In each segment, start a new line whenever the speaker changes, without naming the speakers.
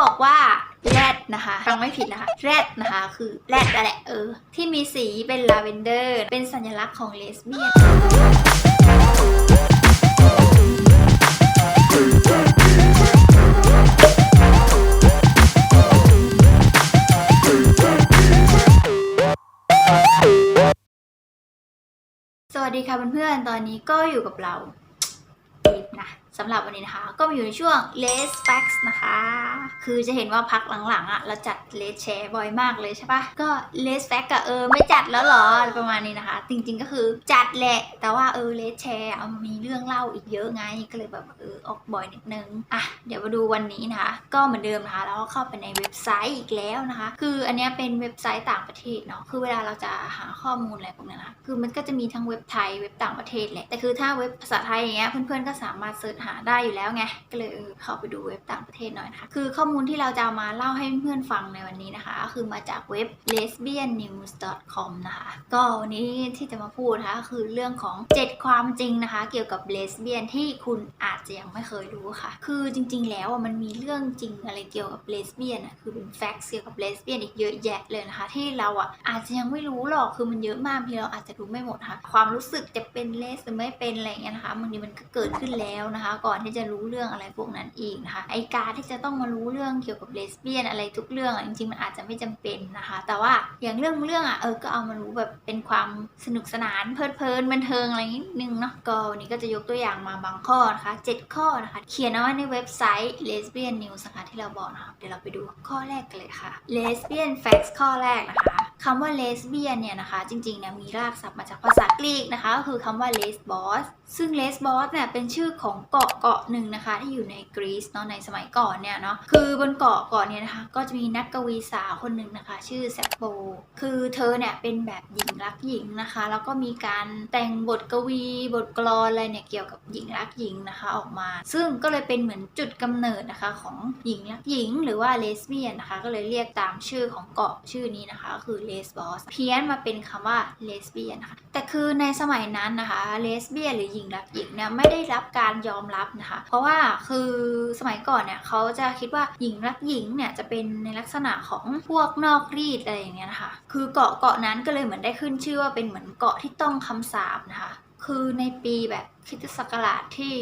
บอกว่าแรดนะคะฟังไม่ผิดนะคะแรดนะคะคือแรดแหละเออ ที่มีสีเป็นลาเวนเดอร์ เป็นสัญลักษณ์ของเลสเบี้ยนสวัสดีค่ะเพื่อนๆ ตอนนี้ก็อยู่กับเรา สำหรับวันนี้นะคะ ก็มาอยู่ในช่วง Less Facts นะคะ คือจะเห็นว่าพักหลังๆอะ่ะเราจัด Less Share บ่อยมากเลยใช่ปะก็ Less Fact อะเออไม่จัดแล้วหรอประมาณนี้นะคะ จริงๆก็คือจัดแหละ แต่ว่าเออ Less Share เอามีเรื่องเล่าอีกเยอะไงก็เลยแบบเออออกบ่อยนิดนึงอะเดี๋ยวมาดูวันนี้นะคะ ก็เหมือนเดิมนะคะแล้วก็เข้าไปในเว็บไซต์อีกแล้วนะคะ คืออันนี้เป็นเว็บไซต์ต่างประเทศเนาะคือเวลาเราจะหาข้อมูลอะไรพวกนี้นะคะคือมันก็จะมีทั้งเว็บไทยเว็บต่างประเทศแหละแต่คือถ้าเว็บภาษาไทยอย่างเงี้ยเพื่อนๆก็สามารถเสิร์ชหาได้อยู่แล้วไง ก็เลยเข้าไปดูเว็บต่างประเทศหน่อยนะคะ คือข้อมูลที่เราจะามาเล่าให้เพื่อนฟังในวันนี้นะคะก็คือมาจากเว็บ lesbiannews.com นะคะ ก็วันนี้ที่จะมาพูดนะคะ คือเรื่องของ 7 ความจริงนะคะ เกี่ยวกับเลสเบี้ยนที่คุณอาจจะยังไม่เคยรู้ค่ะ คือจริง ๆ แล้วมันมีเรื่องจริงอะไรเกี่ยวกับเลสเบี้ยนอะคือเป็นแฟกต์เกี่ยวกับเลสเบี้ยนอีกเยอะแยะเลยนะคะ ที่เราอะอาจจะยังไม่รู้หรอกคือมันเยอะมากที่เราอาจจะรู้ไม่หมดค่ะ ความรู้สึกจะเป็นเลสหรือไม่เป็นอะไรอย่างเงี้ยนะคะบางทีมันก็เกิดขึ้นแล้วนะคะก่อนที่จะรู้เรื่องอะไรพวกนั้นอีกนะคะไอการที่จะต้องมารู้เรื่องเกี่ยวกับเลสเบี้ยนอะไรทุกเรื่องอะจริงๆมันอาจจะไม่จำเป็นนะคะ แต่ว่าอย่างเรื่องเรื่องอะเออก็เอามารู้แบบเป็นความสนุกสนานเพลิดเพลินบันเทิงอะไรนิดนึงเนาะก็วันนี้ก็จะยกตัวอย่างมาบางข้อนะคะ7ข้อนะคะเขียนเอาไว้ในเว็บไซต์ lesbian news นะคะที่เราบอกนะคะเดี๋ยวเราไปดูข้อแรกกันเลยค่ะ lesbian facts ข้อแรกนะคะคำว่า lesbian เนี่ยนะคะ จริงๆเนี่ยมีรากศัพท์มาจากภาษากรีกนะคะก็คือคำว่า lesbos ซึ่ง lesbos เนี่ยเป็นชื่อของกาะเกาะหนึ่งนะคะที่อยู่ในกรีซเนาะในสมัยก่อนเนี่ยเนาะคือบนเกาะเกาะเนี่ยนะคะก็จะมีนักกวีสาวคนหนึ่งนะคะ ชื่อแซปโปคือเธอเนี่ยเป็นแบบหญิงรักหญิงนะคะ แล้วก็มีการแต่งบทกวีบทกลอนอะไรเนี่ยเกี่ยวกับหญิงรักหญิงนะคะออกมา ซึ่งก็เลยเป็นเหมือนจุดกำเนิดนะคะของหญิงรักหญิง หรือว่าเลสเบี้ยนนะคะ ก็เลยเรียกตามชื่อของเกาะชื่อนี้นะคะก็คือเลสบอสเพี้ยนมาเป็นคำว่าเลสเบี้ยนนะคะแต่คือในสมัยนั้นนะคะเลสเบี้ยนหรือหญิงรักหญิงเนี่ยไม่ได้รับการยอมรับนะคะ เพราะว่าคือสมัยก่อนเนี่ยเขาจะคิดว่าหญิงรักหญิงเนี่ยจะเป็นในลักษณะของพวกนอกรีดอะไรอย่างเงี้ยนะคะ คือเกาะเกาะนั้นก็เลยเหมือนได้ขึ้นชื่อว่าเป็นเหมือนเกาะที่ต้องคำสาปนะคะ คือในปีแบบ คริสตศักราชที่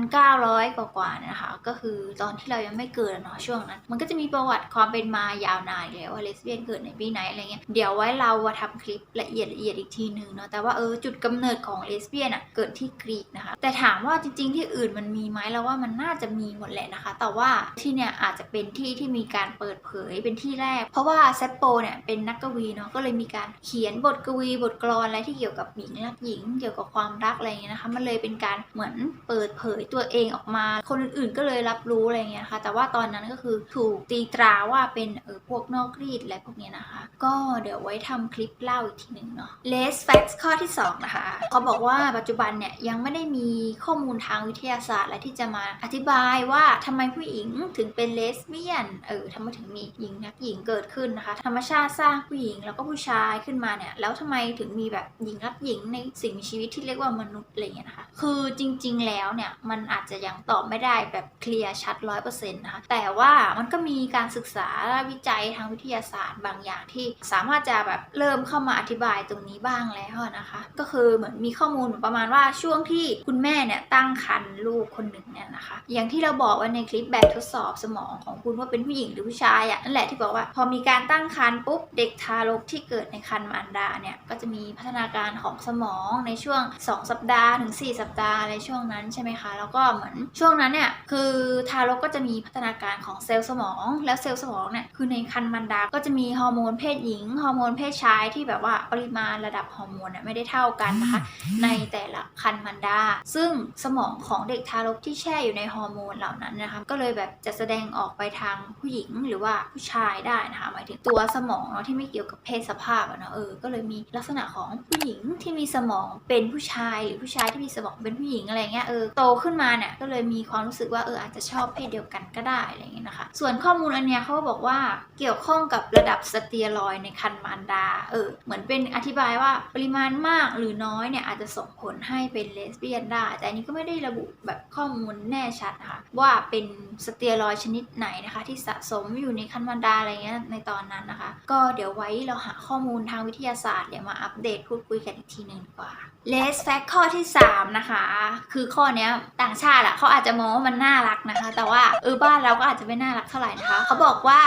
1,900 กว่ากว่าเนี่ยนะคะ ก็คือตอนที่เรายังไม่เกิดเนาะช่วงนั้น มันก็จะมีประวัติความเป็นมายาวนานแล้วว่าเลสเบี้ยนเกิดในปีไหนอะไรเงี้ยเดี๋ยวไว้เราอะทำคลิปละเอียดละเอียดอีกทีหนึ่งเนาะแต่ว่าเออจุดกำเนิดของเลสเบี้ยนอะเกิดที่กรีกนะคะ แต่ถามว่าจริง ๆ ที่อื่นมันมีไหมเราว่ามันน่าจะมีหมดแหละนะคะ แต่ว่าที่เนี่ยอาจจะเป็นที่ที่มีการเปิดเผยเป็นที่แรก เพราะว่าเซปโปเนี่ยเป็นนักกวีเนาะก็เลยมีการเขียนบทกวีบทกลอนอะไรที่เกี่ยวกับหญิงรักหญิง เกี่ยวกับความรักอะไรเงี้ยนะคะมันเลยเป็นการเหมือนเปิดเผยตัวเองออกมา คนอื่นๆก็เลยรับรู้อะไรเงี้ยนะคะแต่ว่าตอนนั้นก็คือถูกตีตราว่าเป็นเออพวกนอกรีดอะไรพวกเนี้ยนะคะ ก็เดี๋ยวไว้ทำคลิปเล่าอีกทีหนึ่งเนาะ less facts ข้อที่ 2 นะคะ เขาบอกว่าปัจจุบันเนี่ยยังไม่ได้มีข้อมูลทางวิทยาศาสตร์อะไรที่จะมาอธิบายว่าทำไมผู้หญิงถึงเป็นเลสเบี้ยนเออทำไมถึงมีหญิงนักหญิงเกิดขึ้นนะคะ ธรรมชาติสร้างผู้หญิงแล้วก็ผู้ชายขึ้นมาเนี่ยแล้วทำไมถึงมีแบบหญิงรักหญิงในสิ่งมีชีวิตที่เรียกว่ามนุษย์อะไรเงี้ยนะคะ คือจริงๆแล้วเนี่ยมันอาจจะยังตอบไม่ได้แบบเคลียร์ชัดร้อยเปอร์เซ็นต์นะคะ แต่ว่ามันก็มีการศึกษาและวิจัยทางวิทยาศาสตร์บางอย่างที่สามารถจะแบบเริ่มเข้ามาอธิบายตรงนี้บ้างแล้วนะคะ ก็คือเหมือนมีข้อมูลประมาณว่าช่วงที่คุณแม่เนี่ยตั้งครรภ์ลูกคนหนึ่งเนี่ยนะคะ อย่างที่เราบอกไว้ในคลิปแบบทดสอบสมองของคุณว่าเป็นผู้หญิงหรือผู้ชายอะนั่นแหละที่บอกว่าพอมีการตั้งครรภ์ปุ๊บเด็กทารกที่เกิดในครรภ์มารดาเนี่ยก็จะมีพัฒนาการของสมองในช่วง 2 สัปดาห์ถึง4สัปดาห์ในช่วงนั้นใช่ไหมคะ แล้วก็เหมือนช่วงนั้นเนี่ยคือทารกก็จะมีพัฒนาการของเซลล์สมอง แล้วเซลล์สมองเนี่ยคือในครรภ์มารดาก็จะมีฮอร์โมนเพศหญิงฮอร์โมนเพศชายที่แบบว่าปริมาณระดับฮอร์โมนเนี่ยไม่ได้เท่ากันนะคะในแต่ละคันมันดา ซึ่งสมองของเด็กทารกที่แช่อยู่ในฮอร์โมนเหล่านั้นนะคะก็เลยแบบจะแสดงออกไปทางผู้หญิงหรือว่าผู้ชายได้นะคะหมายถึงตัวสมองเนาะที่ไม่เกี่ยวกับเพศสภาพอะเนาะเออก็เลยมีลักษณะของผู้หญิงที่มีสมองเป็นผู้ชายหรือผู้ชายที่มีมีสมองเป็นผู้หญิงอะไรเงี้ยเออโตขึ้นมาเนี่ยก็เลยมีความรู้สึกว่าเอออาจจะชอบเพศเดียวกันก็ได้อะไรเงี้ยนะคะ ส่วนข้อมูลอันเนี้ยเขาก็บอกว่าเกี่ยวข้องกับระดับสเตียรอยในคันมารดาเออเหมือนเป็นอธิบายว่าปริมาณมากหรือน้อยเนี่ยอาจจะส่งผลให้เป็นเลสเบี้ยนได้ แต่อันนี้ก็ไม่ได้ระบุแบบข้อมูลแน่ชัดนะคะว่าเป็นสเตียรอยชนิดไหนนะคะ ที่สะสมอยู่ในคันมารดาอะไรเงี้ยในตอนนั้นนะคะ ก็เดี๋ยวไว้เราหาข้อมูลทางวิทยาศาสตร์เดี๋ยวมาอัปเดตพูดคุยกันอีกทีหนึ่งดีกว่า เลสแฟกข้อที่ 3 นะคะ คือข้อนี้ต่างชาติอะเขาอาจจะมองว่ามันน่ารักนะคะ แต่ว่าเออบ้านเราก็อาจจะไม่น่ารักเท่าไหร่นะคะ เขาบอกว่า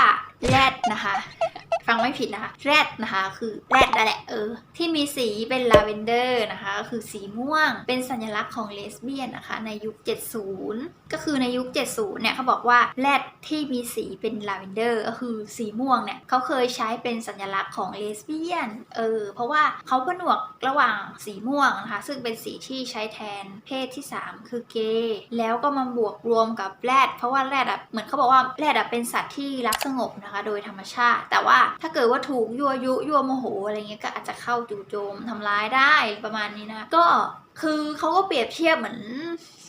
แรดนะคะ ฟังไม่ผิดนะคะ แรดนะคะ คือแรดนั่นแหละเออ ที่มีสีเป็นลาเวนเดอร์นะคะก็คือสีม่วง เป็นสัญลักษณ์ของเลสเบี้ยนนะคะ ในยุค 70 ก็คือในยุค 70 เนี่ยเขาบอกว่าแรดที่มีสีเป็นลาเวนเดอร์ก็คือสีม่วงเนี่ยเขาเคยใช้เป็นสัญลักษณ์ของเลสเบี้ยนเออเพราะว่าเขาผนวกระหว่างสีม่วงนะคะ ซึ่งเป็นสีที่ใช้แทนเพศที่ 3 คือเกย์แล้วก็มาบวกรวมกับแรดเพราะว่าแรดอะเหมือนเขาบอกว่าแรดอะเป็นสัตว์ที่รักสงบนะคะ โดยธรรมชาติ แต่ว่าถ้าเกิดว่าถูกยั่วยุยั่วโมโหอะไรเงี้ยก็อาจจะเข้าจู่โจมทำร้ายได้ประมาณนี้นะ ก็ คือเขาก็เปรียบเทียบเหมือน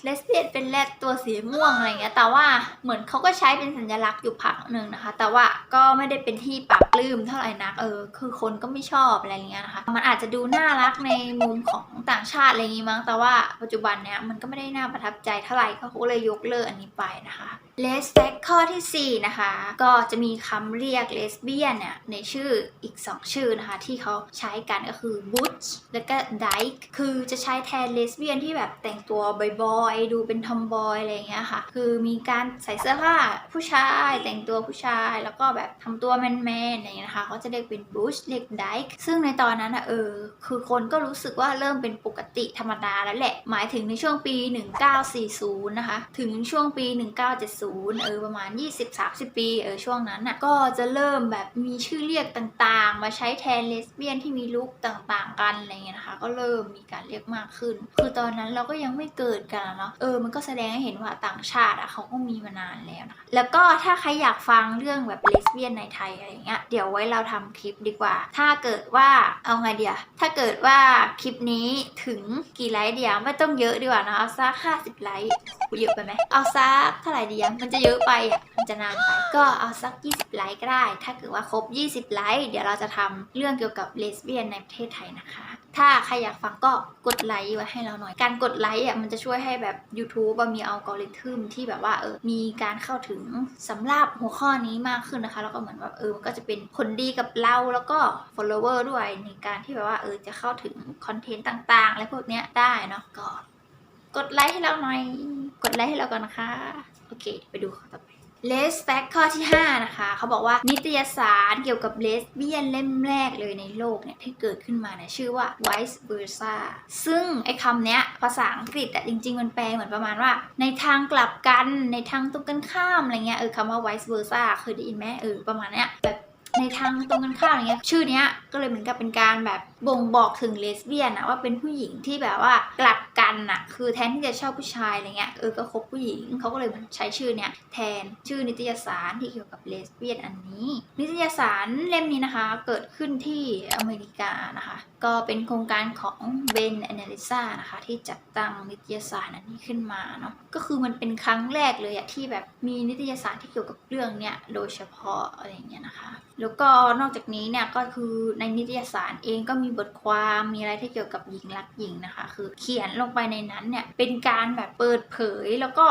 เลสเบี้ยนเป็นแรดตัวสีม่วงอะไรเงี้ย แต่ว่าเหมือนเขาก็ใช้เป็นสัญลักษณ์อยู่พักหนึ่งนะคะ แต่ว่าก็ไม่ได้เป็นที่ปรับปลื้มเท่าไหร่นัก เออ คือคนก็ไม่ชอบอะไรเงี้ยนะคะ มันอาจจะดูน่ารักในมุมของต่างชาติอะไรอย่างงี้มั้ง แต่ว่าปัจจุบันเนี้ยมันก็ไม่ได้น่าประทับใจเท่าไหร่เขาก็เลยยกเลิกอันนี้ไปนะคะ เลสแฟกข้อทีสี่ 4 นะคะ ก็จะมีคำเรียกเลสเบี้ยนเนี่ยในชื่ออีก 2 ชื่อนะคะ ที่เขาใช้กันก็คือ butch แล้วก็ dyke คือจะใช้แทนเลสเบี้ยนที่แบบแต่งตัวบอยๆ ดูเป็นทอมบอยอะไรเงี้ยค่ะ คือมีการใส่เสื้อผ้าผู้ชายแต่งตัวผู้ชาย แล้วก็แบบทำตัวแมนๆอะไรเงี้ยนะคะเขาจะเรียกเป็น butch เรียก dyke ซึ่งในตอนนั้นอะเออ คือคนก็รู้สึกว่าเริ่มเป็นปกติธรรมดาแล้วแหละ หมายถึงในช่วงปี 1940 นะคะ ถึงช่วงปี 1970 เออ ประมาณ 20-30 ปี เออ ช่วงนั้นน่ะก็จะเริ่มแบบมีชื่อเรียกต่างๆ มาใช้แทนเลสเบี้ยนที่มีลุคต่างๆ กันอะไรเงี้ยนะคะ ก็เริ่มมีการเรียกมากขึ้นคือตอนนั้นเราก็ยังไม่เกิดกันเนาะเออมันก็แสดงให้เห็นว่าต่างชาติอะเขาก็มีมานานแล้วนะคะแล้วก็ถ้าใครอยากฟังเรื่องแบบเลสเบี้ยนในไทยอะไรเงี้ยเดี๋ยวไว้เราทำคลิปดีกว่า ถ้าเกิดว่าเอาไงเดียถ้าเกิดว่าคลิปนี้ถึงกี่ไลค์เดียวไม่ต้องเยอะดีกว่านะเอาสัก50 ไลค์เยอะไปไหมเอาสักเท่าไหร่ดีอะมันจะเยอะไปอะ มันจะนานไปก็เอาสัก 20 ไลค์ก็ได้ ถ้าเกิดว่าครบ 20 ไลค์เดี๋ยวเราจะทำเรื่องเกี่ยวกับเลสเบี้ยนในประเทศไทยนะคะ ถ้าใครอยากฟังก็กดไลค์ไว้ให้เราหน่อย การกดไลค์อะมันจะช่วยให้แบบ YouTube อะมีอัลกอริทึมที่แบบว่าเออมีการเข้าถึงสำหรับหัวข้อนี้มากขึ้นนะคะ แล้วก็เหมือนแบบเออมันก็จะเป็นผลดีกับเราแล้วก็ follower ด้วยในการที่แบบว่าเออจะเข้าถึงคอนเทนต์ต่างๆอะไรพวกเนี้ยได้เนาะก็กดไลค์ให้เราหน่อย กดไลค์ให้เราก่อนนะคะ โอเค ไปดูข้อต่อไป เลสแฟกข้อที่ 5 นะคะ เขาบอกว่านิตยสารเกี่ยวกับเลสเบี้ยนเล่มแรกเลยในโลกเนี่ยที่เกิดขึ้นมาเนี่ยชื่อว่า vice versa ซึ่งไอ้คำเนี้ยภาษาอังกฤษอะจริง ๆ มันแปลเหมือนประมาณว่า ในทางกลับกันในทางตรงกันข้ามอะไรเงี้ยเออคำว่า vice versa เคยได้ยินไหมเออประมาณเนี้ยแบบ ในทางตรงกันข้ามอะไรเงี้ยชื่อเนี้ยก็เลยเหมือนกับเป็นการแบบบ่งบอกถึงเลสเบี้ยนอะว่าเป็นผู้หญิงที่แบบว่ากลับกันอะคือแทนที่จะชอบผู้ชายอะไรเงี้ยเออก็คบผู้หญิงเขาก็เลยใช้ชื่อเนี้ยแทนชื่อนิตยสารที่เกี่ยวกับเลสเบี้ยนอันนี้ นิตยสารเล่มนี้นะคะเกิดขึ้นที่อเมริกานะคะ ก็เป็นโครงการของเบนแอนาลิซานะคะที่จัดตั้งนิตยสารอันนี้ขึ้นมาเนาะก็คือมันเป็นครั้งแรกเลยอะที่แบบมีนิตยสารที่เกี่ยวกับเรื่องเนี้ยโดยเฉพาะอะไรเงี้ยนะคะแล้วก็นอกจากนี้เนี่ยก็คือในนิตยสารเองก็มีบทความมีอะไรที่เกี่ยวกับหญิงรักหญิงนะคะ คือเขียนลงไปในนั้นเนี่ยเป็นการแบบเปิดเผยแล้วก็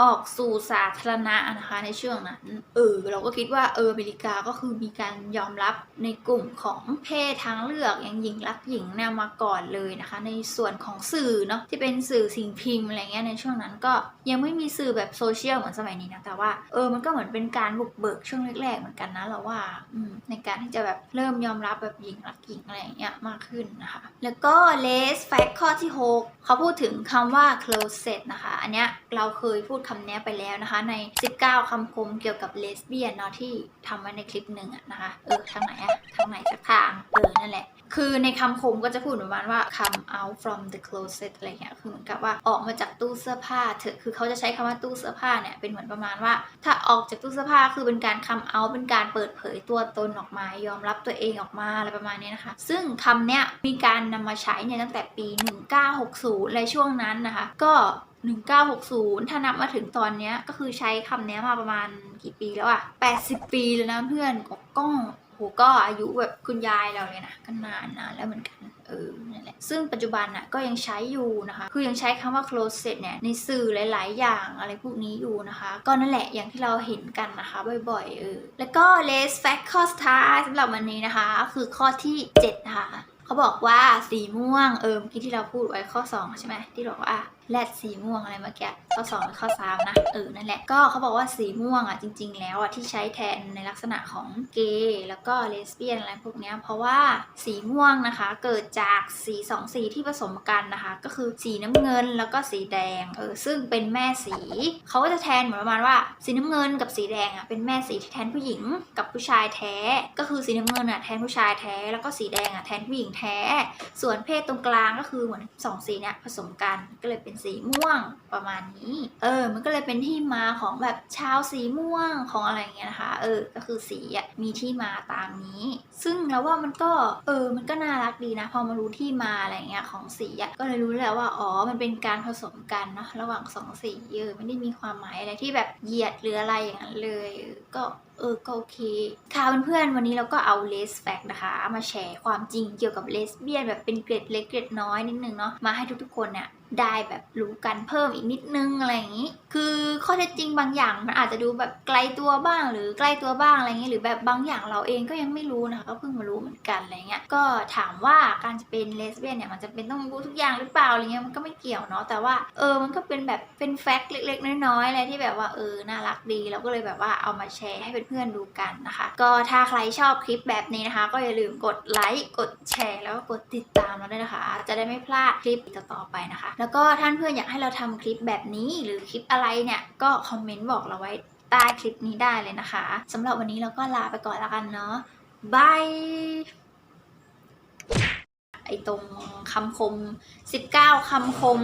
ออกสู่สาธารณะนะคะในช่วงนั้นเออเราก็คิดว่าเอออเมริกาก็คือมีการยอมรับในกลุ่มของเพศทางเลือกอย่างหญิงรักหญิงเนี่ยมาก่อนเลยนะคะ ในส่วนของสื่อเนาะที่เป็นสื่อสิ่งพิมพ์อะไรเงี้ยในช่วงนั้นก็ยังไม่มีสื่อแบบโซเชียลเหมือนสมัยนี้นะแต่ว่าเออมันก็เหมือนเป็นการบุกเบิกช่วงแรกๆเหมือนกันนะเราว่าอืมในการที่จะแบบเริ่มยอมรับแบบหญิงรักหญิงอะไรเงี้ยมากขึ้นนะคะ แล้วก็ les fact ข้อที่ 6 เขาพูดถึงคำว่า closet นะคะ อันเนี้ยเราเคยพูดคำนี้ไปแล้วนะคะ ใน 19 คำคมเกี่ยวกับเลสเบี้ยนเนาะที่ทำไว้ในคลิปหนึ่งอะนะคะ เออ ทางไหนอะทางไหนสักทางเออนั่นแหละคือในคำคมก็จะพูดประมาณว่า come out from the closet อะไรเงี้ย คือเหมือนกับว่าออกมาจากตู้เสื้อผ้าเถอะ คือเขาจะใช้คำว่าตู้เสื้อผ้าเนี่ย เป็นเหมือนประมาณว่า ถ้าออกจากตู้เสื้อผ้าคือเป็นการ come out เป็นการเปิดเผยตัวตนออกมา ยอมรับตัวเองออกมาอะไรประมาณนี้นะคะ ซึ่งคำเนี้ยมีการนำมาใช้เนี่ยตั้งแต่ปี 1960ในช่วงนั้นนะคะ ก็ 1960 ถ้านับมาถึงตอนเนี้ยก็คือใช้คำนี้มาประมาณกี่ปีแล้วอะ80 ปีแล้วนะเพื่อนก็โหก็อายุแบบคุณยายเราเลยนะก็นานนานแล้วเหมือนกันเออนั่นแหละซึ่งปัจจุบันน่ะก็ยังใช้อยู่นะคะ คือยังใช้คำว่า closet เนี่ยในสื่อหลาย ๆ อย่างอะไรพวกนี้อยู่นะคะ ก็นั่นแหละอย่างที่เราเห็นกันนะคะบ่อย ๆ เออ แล้วก็ last fact ข้อสุดท้ายสำหรับวันนี้นะคะ คือข้อที่ 7 นะคะ เขาบอกว่าสีม่วงเออเมื่อกี้ที่เราพูดไว้ข้อ 2 ใช่ไหมที่บอกว่า แรดสีม่วงอะไรเมื่อกี้ข้อ2กับข้อ3นะเออนั่นแหละก็เขาบอกว่าสีม่วงอะจริง ๆ แล้วอะที่ใช้แทนในลักษณะของเกย์แล้วก็เลสเบี้ยนอะไรพวกเนี้ยเพราะว่าสีม่วงนะคะ เกิดจากสีสองสีที่ผสมกันนะคะ ก็คือสีน้ำเงินแล้วก็สีแดงเออซึ่งเป็นแม่สีเขาก็จะแทนเหมือนประมาณว่า สีน้ำเงินกับสีแดงอะเป็นแม่สีที่แทนผู้หญิงกับผู้ชายแท้ ก็คือสีน้ำเงินอะแทนผู้ชายแท้ แล้วก็สีแดงอะแทนผู้หญิงแท้ ส่วนเพศตรงกลางก็คือเหมือนสองสีเนี่ยผสมกันก็เลยเป็นสีม่วงประมาณนี้ เออ มันก็เลยเป็นที่มาของแบบชาวสีม่วงของอะไรเงี้ยนะคะ เออ ก็คือสีอะมีที่มาตามนี้ ซึ่งแล้วว่ามันก็เออ มันก็น่ารักดีนะ พอมารู้ที่มาอะไรเงี้ยของสีอะก็เลยรู้แล้วว่าอ๋อ มันเป็นการผสมกันเนาะระหว่างสองสีเออไม่ได้มีความหมายอะไรที่แบบเหยียดหรืออะไรอย่างนั้นเลย ก็เออก็โอเค ค่ะเพื่อนๆวันนี้เราก็เอาเลสแฟกนะคะ มาแชร์ความจริงเกี่ยวกับเลสเบี้ยนแบบเป็นเกร็ดเล็กเกร็ดน้อยนิดนึงเนาะมาให้ทุกๆคนเนี่ย ได้แบบรู้กันเพิ่มอีกนิดนึงอะไรอย่างนี้ คือข้อเท็จจริงบางอย่างมันอาจจะดูแบบไกลตัวบ้างหรือใกล้ตัวบ้างอะไรอย่างนี้ หรือแบบบางอย่างเราเองก็ยังไม่รู้นะคะก็เพิ่งมารู้เหมือนกันอะไรเงี้ย ก็ถามว่าการจะเป็นเลสเบี้ยนเนี่ยมันจะเป็นต้องรู้ทุกอย่างหรือเปล่าอะไรเงี้ยมันก็ไม่เกี่ยวเนาะ แต่ว่าเออ มันก็เป็นแบบเป็นแฟกต์เล็กๆ น้อยๆอะไรที่แบบว่าเออ น่ารักดี เราก็เลยแบบว่าเอามาแชร์ให้เพื่อนๆดูกันนะคะ ก็ถ้าใครชอบคลิปแบบนี้นะคะ ก็อย่าลืมกดไลค์ กดแชร์ แล้วก็กดติดตามเราด้วยนะคะ จะได้ไม่พลาดคลิปต่อๆไปนะคะแล้วก็ท่านเพื่อนอยากให้เราทำคลิปแบบนี้หรือคลิปอะไรเนี่ยก็คอมเมนต์บอกเราไว้ใต้คลิปนี้ได้เลยนะคะสำหรับวันนี้เราก็ลาไปก่อนละกันเนาะบายไอตรงคำคม 19 คำคม